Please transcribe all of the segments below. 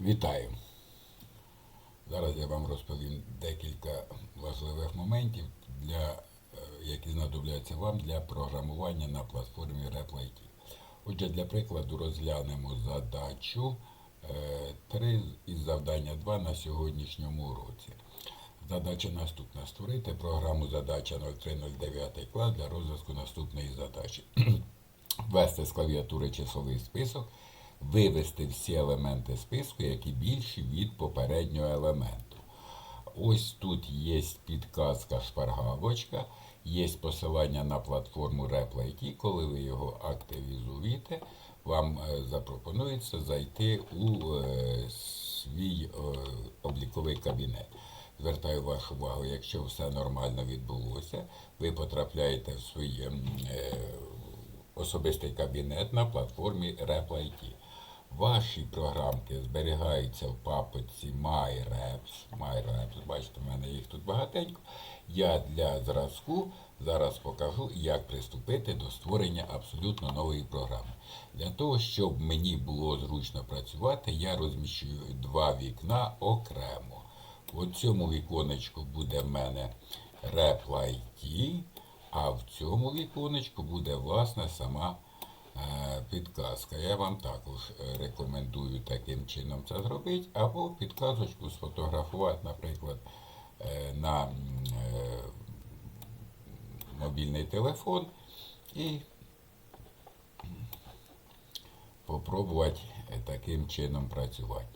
Вітаю! Зараз я вам розповім декілька важливих моментів, для, е, які знадобляться вам для програмування на платформі RepLIT. Отже, для прикладу розглянемо задачу 3 із завдання 2 на сьогоднішньому уроці. Задача наступна. Створити програму задача 0309 клас для розв'язку наступної задачі. Ввести з клавіатури числовий список, вивести всі елементи списку, які більші від попереднього елементу. Ось тут є підказка шпаргалочка, є посилання на платформу RepLIT. Коли ви його активізуєте, вам е, запропонується зайти у е, свій е, обліковий кабінет. Звертаю вашу увагу, якщо все нормально відбулося, ви потрапляєте в свій особистий кабінет на платформі RepLIT. Ваші програмки зберігаються в папці MyReps. MyReps, бачите, в мене їх тут багатенько. Я для зразку зараз покажу, як приступити до створення абсолютно нової програми. Для того, щоб мені було зручно працювати, я розміщую два вікна окремо. У цьому віконечку буде в мене RepLIT, а в цьому віконечку буде власне сама е, підказка. Я вам також е, рекомендую таким чином це зробити, або підказочку сфотографувати, наприклад, е, на е, мобільний телефон і попробувати таким чином працювати.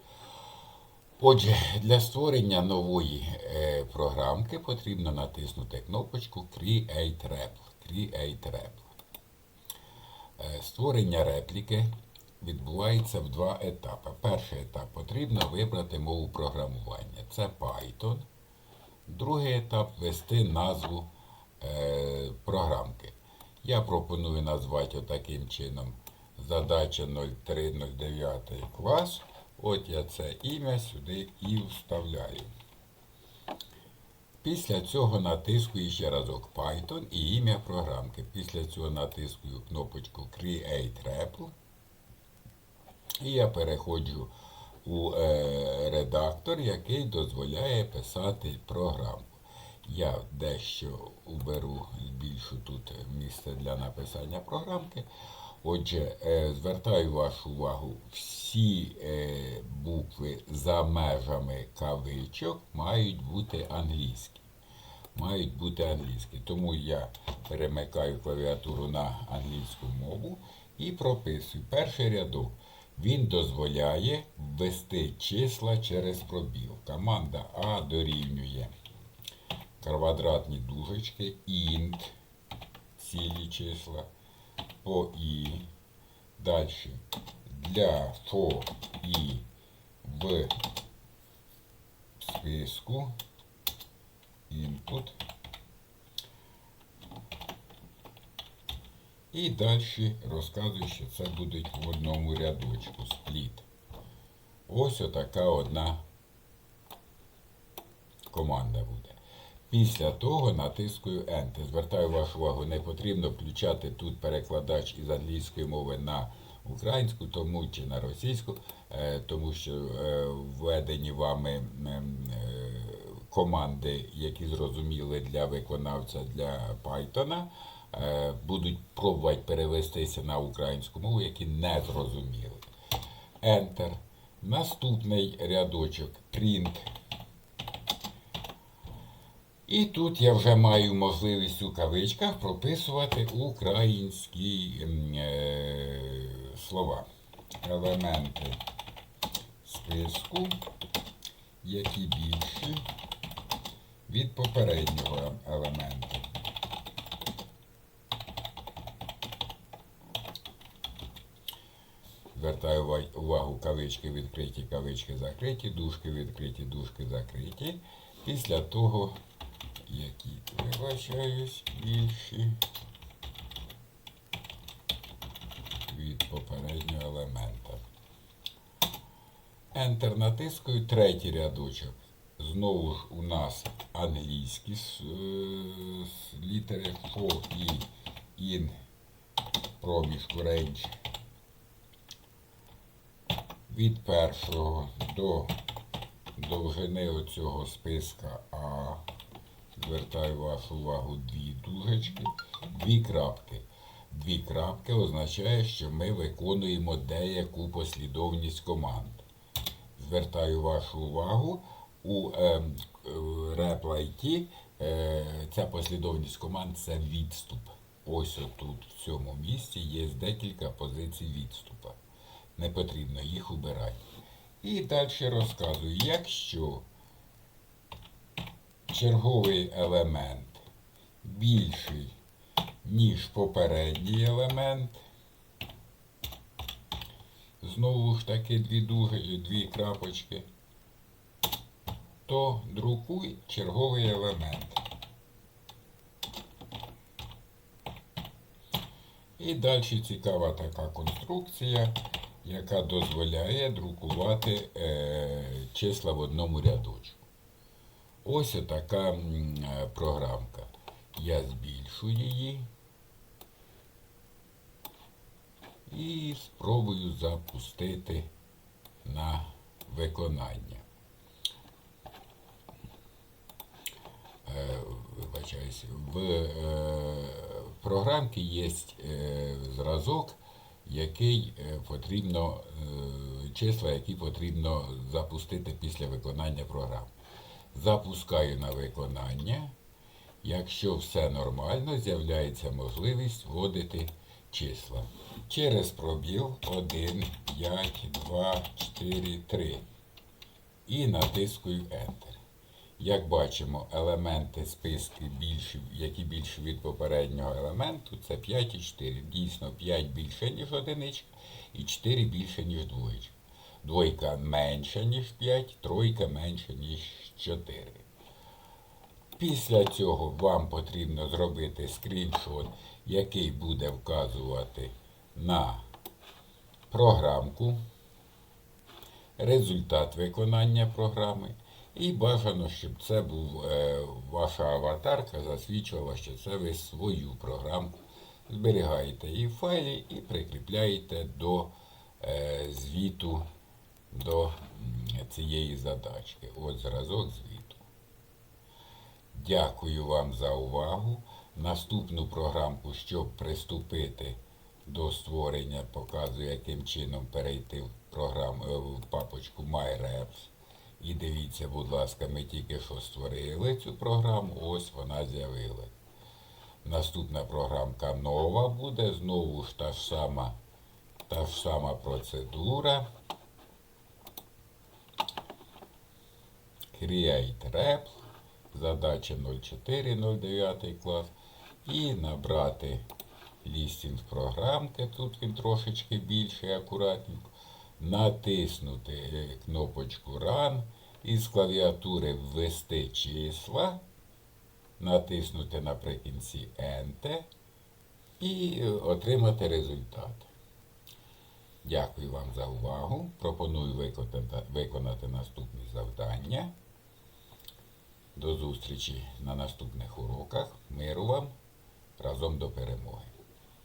Отже, для створення нової програмки потрібно натиснути кнопочку Create Repl. Create Repl. Е, Створення репліки відбувається в два етапи. Перший етап потрібно вибрати мову програмування. Це Python. Другий етап ввести назву е, програмки. Я пропоную назвати отаким чином задача 0309 клас. От я це ім'я сюди і вставляю. Після цього натискую ще разок Python і ім'я програмки. Після цього натискую кнопочку Create Repl. І я переходжу у е, редактор, який дозволяє писати програмку. Я дещо уберу, збільшу тут місце для написання програмки. Отже, е, звертаю вашу увагу, всі е, букви за межами кавичок мають бути англійські. Мають бути англійські. Тому я перемикаю клавіатуру на англійську мову і прописую перший рядок. Він дозволяє ввести числа через пробіл. Команда А дорівнює квадратні дужечки, int, цілі числа по і. Далі для фо і в списку input. І далі розказую, що це буде в одному рядочку спліт. Ось отака одна команда буде. Після того натискую Enter. Звертаю вашу увагу, не потрібно включати тут перекладач із англійської мови на українську, тому чи на російську, е, тому що е, введені вами е, команди, які зрозуміли для виконавця для Python, будуть пробувати перевестися на українську мову, які не зрозуміли. Enter. Наступний рядочок print. І тут я вже маю можливість у кавичках прописувати українські ем, е, слова. Елементи списку, які більші від попереднього елементу. Звертаю увагу кавички відкриті, кавички закриті, дужки відкриті, дужки закриті. Після того вибачаюсь більші від попереднього елемента. Enter натискаю третій рядочок. Знову ж у нас англійські е, літери FO і IN проміжку range від першого до довжини оцього списка А. Звертаю вашу увагу дві дужечки, дві крапки. Дві крапки означає, що ми виконуємо деяку послідовність команд. Звертаю вашу увагу, у е, е, Rap е, ця послідовність команд це відступ. Ось отут, в цьому місці, є декілька позицій відступа. Не потрібно їх убирати. І далі розказую, якщо черговий елемент більший, ніж попередній елемент, знову ж таки дві дуги, дві крапочки, то друкуй черговий елемент. І далі цікава така конструкція, яка дозволяє друкувати е, числа в одному рядочку. Ось така е, програмка. Я збільшу її і спробую запустити на виконання. Е, Вибачаюсь, в е, програмці є зразок, який потрібно, числа, які потрібно запустити після виконання програми. Запускаю на виконання. Якщо все нормально, з'являється можливість вводити числа. Через пробіл 1, 5, 2, 4, 3. І натискую Enter. Як бачимо, елементи списки, більші, які більші від попереднього елементу, це 5 і 4. Дійсно, 5 більше, ніж одиничка, і 4 більше, ніж двоєчка. Двойка менша, ніж 5, тройка менша, ніж 4. Після цього вам потрібно зробити скріншот, який буде вказувати на програмку, результат виконання програми. І бажано, щоб це був е, ваша аватарка, засвідчувала, що це ви свою програмку зберігаєте і в файлі, і прикріпляєте до е, звіту до цієї задачки. От зразок звіту. Дякую вам за увагу. Наступну програмку, щоб приступити до створення, показую, яким чином перейти в програму е, в папочку MyReps. І дивіться, будь ласка, ми тільки що створили цю програму, ось вона з'явилась. Наступна програмка нова буде, знову ж та ж сама, та ж сама процедура. Create Rep, задача 0409 клас. І набрати лістінг програмки, тут він трошечки більший, акуратненько. Натиснути е, кнопочку Run і з клавіатури ввести числа, натиснути наприкінці Enter і е, отримати результат. Дякую вам за увагу. Пропоную виконати, виконати наступні завдання. До зустрічі на наступних уроках. Миру вам разом до перемоги.